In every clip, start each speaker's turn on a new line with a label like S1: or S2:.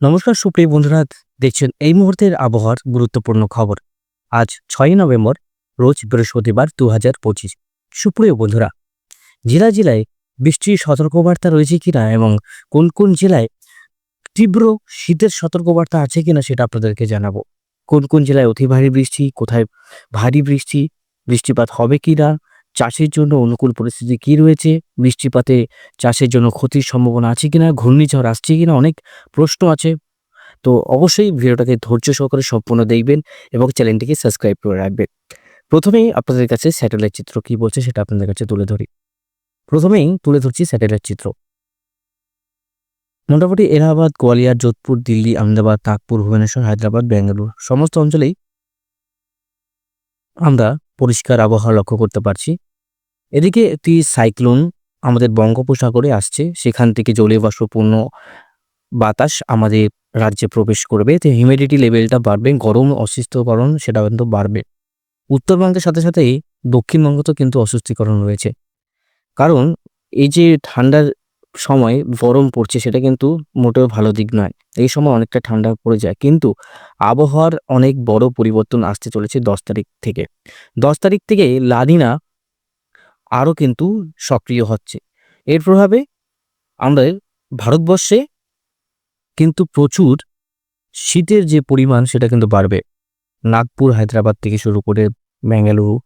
S1: নমস্কার, সুপ্রিয় বন্ধুরা, দেখছেন এই মুহূর্তের আবহাওয়ার গুরুত্বপূর্ণ খবর। আজ ছয়ই নভেম্বর, রোজ বৃহস্পতিবার দু হাজার পঁচিশ। সুপ্রিয় বন্ধুরা, জেলা জেলায় বৃষ্টির সতর্কবার্তা রয়েছে কিনা এবং কোন কোন জেলায় তীব্র শীতের সতর্কবার্তা আছে কিনা সেটা আপনাদেরকে জানাব। কোন কোন জেলায় অতি ভারী বৃষ্টি, কোথায় ভারী বৃষ্টি, বৃষ্টিপাত হবে কি না চাষের জন্য অনুকূল পরিস্থিতি কি রয়েছে? বৃষ্টিপাতে চাষের জন্য ক্ষতির সম্ভাবনা আছে কিনা? ঘূর্ণিঝড় আসছে কিনা? অনেক প্রশ্ন আছে। তো অবশ্যই ভিডিওটাকে ধৈর্য সহকারে সম্পূর্ণ দেখবেন এবং চ্যানেলটিকে সাবস্ক্রাইব করে রাখবেন। প্রথমেই আপনাদের কাছে স্যাটেলাইট চিত্র কি বলছে সেটা আপনাদের কাছে তুলে ধরি। প্রথমেই তুলে ধরছি স্যাটেলাইট চিত্র। মোটামুটি এলাহাবাদ, গোয়ালিয়র, যোধপুর, দিল্লি, আহমেদাবাদ, নাগপুর, ভুবনেশ্বর, হায়দ্রাবাদ বেঙ্গালুরু সমস্ত অঞ্চলেই আমরা পরিষ্কার আবহাওয়া লক্ষ্য করতে পারছি। এদিকে একটি সাইক্লোন আমাদের বঙ্গোপসাগরে আসছে। সেখান থেকে জলীয় বাষ্পপূর্ণ বাতাস আমাদের রাজ্যে প্রবেশ করবে। তো হিউমিডিটি লেভেলটা বাড়বে, গরম অস্বস্তিকরণ সেটা কিন্তু বাড়বে। উত্তরবঙ্গের সাথে সাথেই দক্ষিণবঙ্গতেও কিন্তু অস্বস্তিকরণ রয়েছে। কারণ এই যে ঠান্ডার সময় গরম পড়ছে সেটা কিন্তু মোটেও ভালো দিক নয়। এই সময় অনেকটা ঠান্ডা পড়ে যায়। কিন্তু আবহাওয়ার অনেক বড় পরিবর্তন আসতে চলেছে দশ তারিখ থেকে। দশ তারিখ থেকে লানিনা আরও কিন্তু সক্রিয় হচ্ছে। এর প্রভাবে আমাদের ভারতবর্ষে কিন্তু প্রচুর শীতের যে পরিমাণ সেটা কিন্তু বাড়বে। নাগপুর, হায়দ্রাবাদ থেকে শুরু করে বেঙ্গালুরু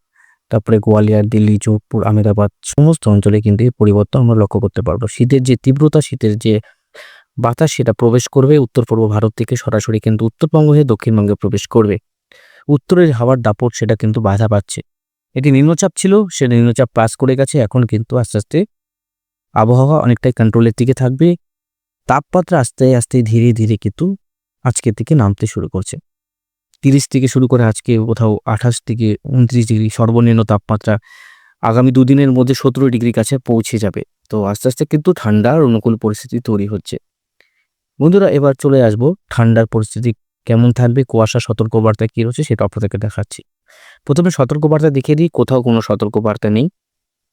S1: তারপরে গোয়ালিয়র, দিল্লি, যোধপুর, আহমেদাবাদ সমস্ত অঞ্চলে কিন্তু এই পরিবর্তন আমরা লক্ষ্য করতে পারব। শীতের যে তীব্রতা, শীতের যে বাতাস সেটা প্রবেশ করবে। উত্তর পূর্ব ভারত থেকে সরাসরি কিন্তু উত্তরবঙ্গ হয়ে দক্ষিণবঙ্গে প্রবেশ করবে। উত্তরের হাওয়ার দাপট সেটা কিন্তু বাধা পাচ্ছে। এটি নিম্নচাপ ছিল, সে নিম্নচাপ পাস করে গেছে, এখন কিন্তু আস্তে আস্তে আবহাওয়া অনেকটাই কন্ট্রোলের দিকে থাকবে। তাপমাত্রা আস্তে আস্তে ধীরে ধীরে কিন্তু আজকে থেকে নামতে শুরু করছে। তিরিশ থেকে শুরু করে আজকে কোথাও আঠাশ থেকে উনত্রিশ ডিগ্রি সর্বনিম্ন তাপমাত্রা আগামী দুদিনের মধ্যে সতেরো ডিগ্রি কাছে পৌঁছে যাবে। তো আস্তে আস্তে কিন্তু ঠান্ডার অনুকূল পরিস্থিতি তৈরি হচ্ছে। বন্ধুরা, এবার চলে আসব ঠান্ডার পরিস্থিতি কেমন থাকবে, কুয়াশা সতর্কবার্তা কী রয়েছে সেটা আপনাদেরকে দেখাচ্ছি। প্রথমে সতর্কবার্তা দেখিয়ে দিই, কোথাও কোনো সতর্কবার্তা নেই।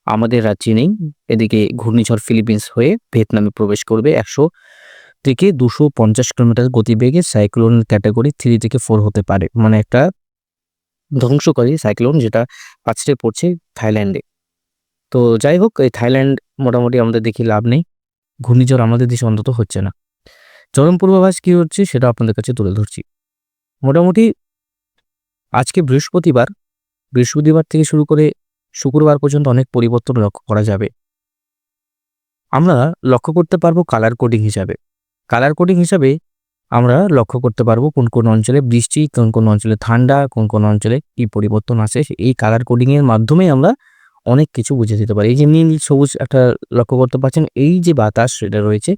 S1: আমাদের রাজ্যে নেই। এদিকে ঘূর্ণিঝড় ফিলিপিন্স হয়ে ভিয়েতনামে প্রবেশ করবে একশো থেকে দুশো পঞ্চাশ কিলোমিটার গতিবেগে সাইক্লোন ক্যাটাগরি থ্রি থেকে ফোর হতে পারে। মানে একটা ধ্বংসকারী সাইক্লোন যেটা পাঁচটে পড়ছে থাইল্যান্ডে। তো যাই হোক, এই থাইল্যান্ড মোটামুটি আমাদের দেখি লাভ নেই। ঘূর্ণিঝড় আমাদের দেশে অন্তত হচ্ছে না। চরম পূর্বাভাস কী হচ্ছে সেটা আপনাদের কাছে তুলে ধরছি। মোটামুটি আজকে বৃহস্পতিবার বৃহস্পতিবার থেকে শুরু করে শুক্রবার পর্যন্ত অনেক পরিবর্তন লক্ষ্য করা যাবে। আমরা লক্ষ্য করতে পারব কালার কোডিং হিসাবে। কালার কোডিং হিসাবে আমরা লক্ষ্য করতে পারব কোন কোন অঞ্চলে বৃষ্টি, কোন কোন অঞ্চলে ঠান্ডা, কোন কোন অঞ্চলে কী পরিবর্তন আসে। এই কালার কোডিংয়ের মাধ্যমে আমরা অনেক কিছু বুঝে দিতে পারি। এই যে নীল, সবুজ একটা লক্ষ্য করতে পারছেন, এই যে বাতাস সেটা রয়েছে,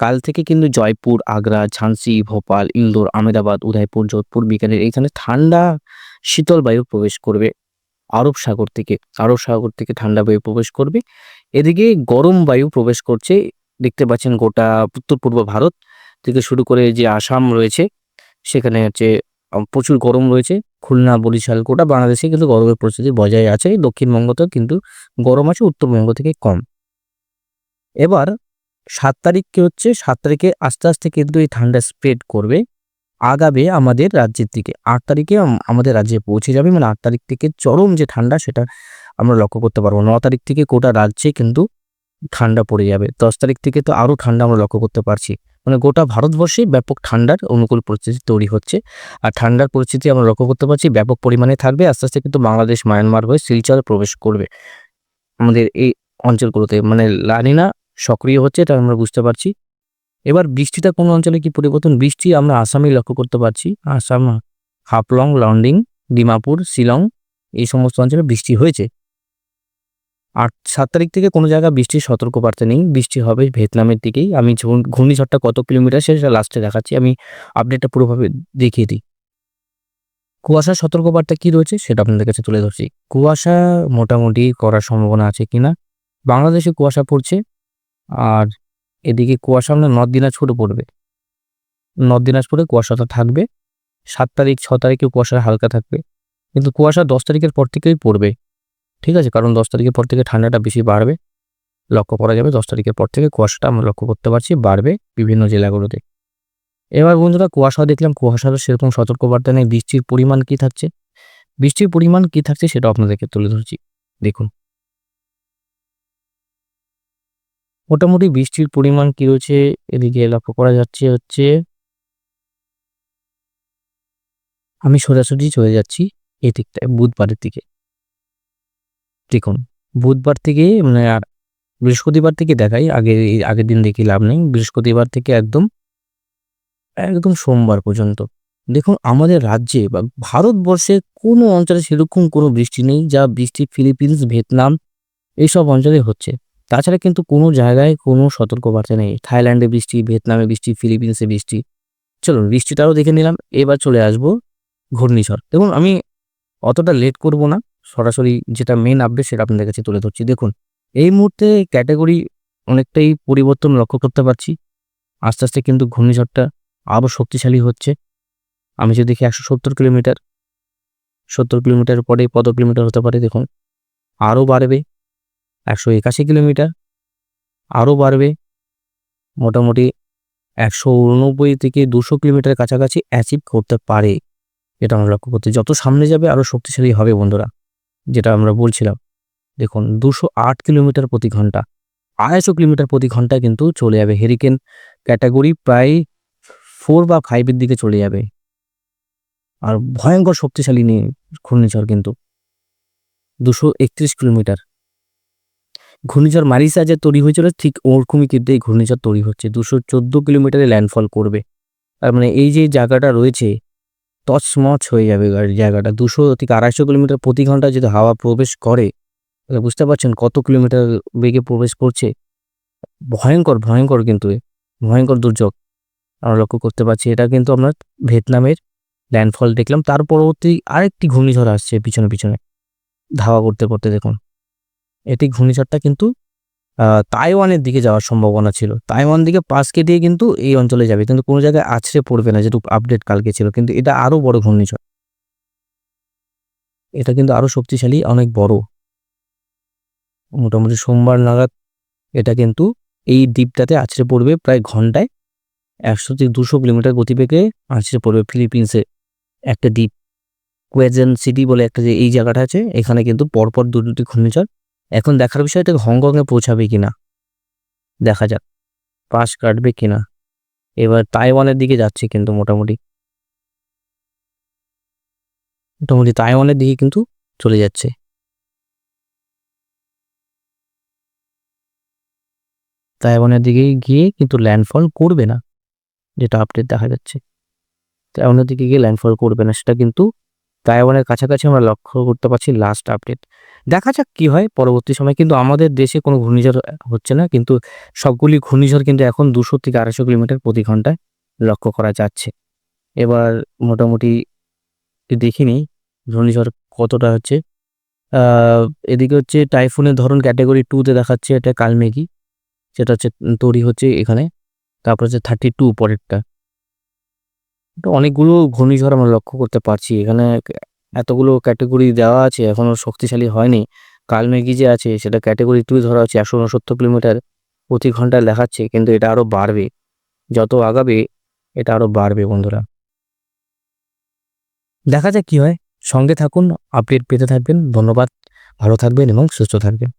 S1: কাল থেকে কিন্তু জয়পুর, আগ্রা ঝান্সি ভোপাল, ইন্দোর, আহমেদাবাদ, উদয়পুর, যোধপুর বিকানের এইখানে ঠান্ডা, শীতল বায়ু প্রবেশ করবে। আরব সাগর থেকে, আরব সাগর থেকে ঠান্ডা বায়ু প্রবেশ করবে। এদিকে গরম বায়ু প্রবেশ করছে, দেখতে পাচ্ছেন গোটা উত্তর পূর্ব ভারত থেকে শুরু করে যে আসাম রয়েছে, সেখানে হচ্ছে প্রচুর গরম রয়েছে। খুলনা, বরিশাল, গোটা বাংলাদেশে কিন্তু গরমের পরিস্থিতি বজায় আছে। দক্ষিণবঙ্গতেও কিন্তু গরম আছে উত্তরবঙ্গ থেকে কম। এবার সাত তারিখ কি হচ্ছে? সাত তারিখে আস্তে আস্তে কিন্তু এই ঠান্ডা স্প্রেড করবে, আগাবে আমাদের রাজ্যের দিকে। আট তারিখে আমাদের রাজ্যে পৌঁছে যাবে মানে আট তারিখ থেকে চরম যে ঠান্ডা, সেটা আমরা লক্ষ্য করতে পারব। ন তারিখ থেকে গোটা রাজ্যে কিন্তু ঠান্ডা পড়ে যাবে। দশ তারিখ থেকে তো আরও ঠান্ডা আমরা লক্ষ্য করতে পারছি। মানে গোটা ভারতবর্ষেই ব্যাপক ঠান্ডার অনুকূল পরিস্থিতি তৈরি হচ্ছে। আর ঠান্ডার পরিস্থিতি আমরা লক্ষ্য করতে পারছি, ব্যাপক পরিমাণে থাকবে। আস্তে আস্তে কিন্তু বাংলাদেশ, মায়ানমার হয়ে শিলচরে প্রবেশ করবে। আমাদের এই অঞ্চলগুলোতে মানে লানিনা সক্রিয় হচ্ছে, এটা আমরা বুঝতে পারছি। এবার বৃষ্টিটা কোন অঞ্চলে কি পরিবর্তন? বৃষ্টি আমরা আসামেই লক্ষ্য করতে পারছি। আসাম, হাফলং লন্ডিং ডিমাপুর, শিলং, এই সমস্ত অঞ্চলে বৃষ্টি হয়েছে। আট সাত তারিখ থেকে কোনো জায়গায় বৃষ্টির সতর্কবার্তা নেই। বৃষ্টি হবে ভিয়েতনামের দিকেই। আমি ঘূর্ণিঝড়টা কত কিলোমিটার সেটা লাস্টে দেখাচ্ছি। আমি আপডেটটা পুরোভাবে দেখিয়ে দিই। কুয়াশার সতর্কবার্তা কি রয়েছে সেটা আপনাদের কাছে তুলে ধরছি। কুয়াশা মোটামুটি করার সম্ভাবনা আছে কিনা? বাংলাদেশে কুয়াশা পড়ছে আর এদিকে কুয়াশা আমরা নর্থ দিনাজপুরে পড়বে। নর্থ দিনাজপুরে কুয়াশাটা থাকবে। সাত তারিখ, ছ তারিখে কুয়াশা হালকা থাকবে। কিন্তু কুয়াশা দশ তারিখের পর থেকেই পড়বে। ঠিক আছে? কারণ দশ তারিখের পর থেকে ঠান্ডাটা বেশি বাড়বে। লক্ষ্য করা যাবে দশ তারিখের পর থেকে কুয়াশাটা আমরা লক্ষ্য করতে পারছি বাড়বে বিভিন্ন জেলাগুলোতে। এবার বন্ধুরা, কুয়াশা দেখলাম। কুয়াশার সেরকম সতর্কবার্তা নেই। বৃষ্টির পরিমাণ কি থাকছে? বৃষ্টির পরিমাণ কি থাকছে সেটা আপনাদেরকে তুলে ধরছি। দেখুন। মোটামুটি বৃষ্টির পরিমাণ কি রয়েছে? এদিকে লক্ষ্য করা যাচ্ছে হচ্ছে, আমি সোজাসুজি চলে যাচ্ছি এই দিকটায় বুধবারের দিকে। দেখুন, বুধবার থেকে মানে আর বৃহস্পতিবার থেকে দেখাই, আগে, আগের দিন দেখি লাভ নেই। বৃহস্পতিবার থেকে একদম একদম সোমবার পর্যন্ত। দেখুন, আমাদের রাজ্যে বা ভারতবর্ষে কোনো অঞ্চলে সেরকম কোনো বৃষ্টি নেই, যা বৃষ্টি ফিলিপিন্স, ভিয়েতনাম এইসব অঞ্চলে হচ্ছে। তাছাড়া কিন্তু কোনো জায়গায় কোনো সতর্কবার্তা নেই। থাইল্যান্ডে বৃষ্টি, ভিয়েতনামে বৃষ্টি, ফিলিপিন্সে বৃষ্টি। চলুন, বৃষ্টিটাও দেখে নিলাম, এবার চলে আসব ঘূর্ণিঝড়। দেখুন, আমি অতটা লেট করব না। সরাসরি যেটা মেন আপডেট সেটা আপনাদের কাছে তুলে ধরছি। দেখুন, এই মুহূর্তে ক্যাটাগরি অনেকটাই পরিবর্তন লক্ষ্য করতে পারছি। আস্তে আস্তে কিন্তু ঘূর্ণিঝড়টা আরও শক্তিশালী হচ্ছে। আমি যদি দেখি একশো সত্তর কিলোমিটার সত্তর কিলোমিটার পরে কত কিলোমিটার হতে পারে, দেখুন, আরও বাড়বে। একশো একাশি কিলোমিটার, আরও বাড়বে। মোটামুটি একশো উননব্বই থেকে দুশো কিলোমিটার কাছাকাছি অ্যাচিভ করতে পারে। এটা আমরা লক্ষ্য করতে যত সামনে যাবে, আরও শক্তিশালী হবে বন্ধুরা। যেটা আমরা বলছিলাম। দেখুন, দুশো আট কিলোমিটার প্রতি ঘণ্টা। আড়াইশো কিলোমিটার প্রতি ঘন্টায় কিন্তু চলে যাবে হেরিকেন ক্যাটাগরি প্রায় ফোর বা ফাইভের দিকে চলে যাবে। আর ভয়ঙ্কর শক্তিশালী নিয়ে ঘূর্ণিঝড় কিন্তু। দুশো একত্রিশ কিলোমিটার। ঘূর্ণিঝড় মারিসা যে তৈরি হয়েছিল, ঠিক ওরকমই কিন্তু এই ঘূর্ণিঝড় তৈরি হচ্ছে। দুশো চোদ্দ কিলোমিটারে ল্যান্ডফল করবে। তার মানে এই যে জায়গাটা রয়েছে তছমছ হয়ে যাবে জায়গাটা। দুশো থেকে আড়াইশো কিলোমিটার প্রতি ঘণ্টা যদি হাওয়া প্রবেশ করে, তাহলে বুঝতে পারছেন কত কিলোমিটার বেগে প্রবেশ করছে। ভয়ঙ্কর ভয়ঙ্কর কিন্তু ভয়ঙ্কর দুর্যোগ আমরা লক্ষ্য করতে পারছি। এটা কিন্তু আমরা ভিয়েতনামের ল্যান্ডফল দেখলাম। তার পরবর্তী আরেকটি ঘূর্ণিঝড় আসছে পিছনে পিছনে। ধাওয়া করতে করতে দেখুন। এটি ঘূর্ণিঝড়টা কিন্তু তাইওয়ানের দিকে যাওয়ার সম্ভাবনা ছিল। তাইওয়ান দিকে পাশ কেটিয়ে কিন্তু এই অঞ্চলে যাবে। কিন্তু কোনো জায়গায় আছড়ে পড়বে না যেটুকু আপডেট কালকে ছিল। কিন্তু এটা আরও বড় ঘূর্ণিঝড়। এটা কিন্তু আরও শক্তিশালী, অনেক বড়। মোটামুটি সোমবার নাগাদ এটা কিন্তু এই দ্বীপটাতে আছড়ে পড়বে প্রায় ঘন্টায়। একশো থেকে দুশো কিলোমিটার গতিবেগে আছড়ে পড়বে ফিলিপিন্সে একটা দ্বীপ। কোয়েজেন সিটি বলে একটা যে এই জায়গাটা আছে, এখানে কিন্তু পরপর দুটি ঘূর্ণিঝড়। এখন দেখার বিষয় এটা হংকংয়ে পৌঁছাবে কিনা? দেখা যাক। পাশ কাটবে কিনা? এবার তাইওয়ানের দিকে যাচ্ছে কিন্তু মোটামুটি। মোটামুটি তাইওয়ানের দিকে কিন্তু চলে যাচ্ছে। তাইওয়ানের দিকে গিয়ে কিন্তু ল্যান্ডফল করবে না, যেটা আপডেট দেখা যাচ্ছে। তাইওয়ানের দিকে গিয়ে ল্যান্ডফল করবে না, সেটা কিন্তু তাইওয়ানের কাছাকাছি আমরা লক্ষ্য করতে পারছি লাস্ট আপডেট দেখা যাক কী হয় পরবর্তী সময়, কিন্তু আমাদের দেশে কোনো ঘূর্ণিঝড় হচ্ছে না, কিন্তু সবগুলি ঘূর্ণিঝড় কিন্তু এখন দুশো থেকে আড়াইশো কিলোমিটার প্রতি ঘন্টায় লক্ষ্য করা যাচ্ছে। এবার মোটামুটি দেখিনি ঘূর্ণিঝড় কতটা হচ্ছে। এদিকে হচ্ছে টাইফুনের ধরন ক্যাটাগরি টুতে দেখাচ্ছে এটা কালমেঘি, সেটা হচ্ছে তৈরি হচ্ছে এখানে, তারপর হচ্ছে থার্টি টু পরেরটা অনেকগুলো ঘূর্ণিঝড় আমরা লক্ষ্য করতে পারছি। এখানে এতগুলো ক্যাটেগরি দেওয়া আছে এখনও শক্তিশালী হয়নি। কালমেঘি যে আছে, সেটা ক্যাটেগরি টু ধরা হচ্ছে, একশো উনসত্তর কিলোমিটার প্রতি ঘণ্টা দেখাচ্ছে, কিন্তু এটা আরও বাড়বে। যত আগাবে, এটা আরও বাড়বে, বন্ধুরা। দেখা যাক কী হয়। সঙ্গে থাকুন আপডেট পেতে থাকবেন। ধন্যবাদ। ভালো থাকবেন এবং সুস্থ থাকবেন।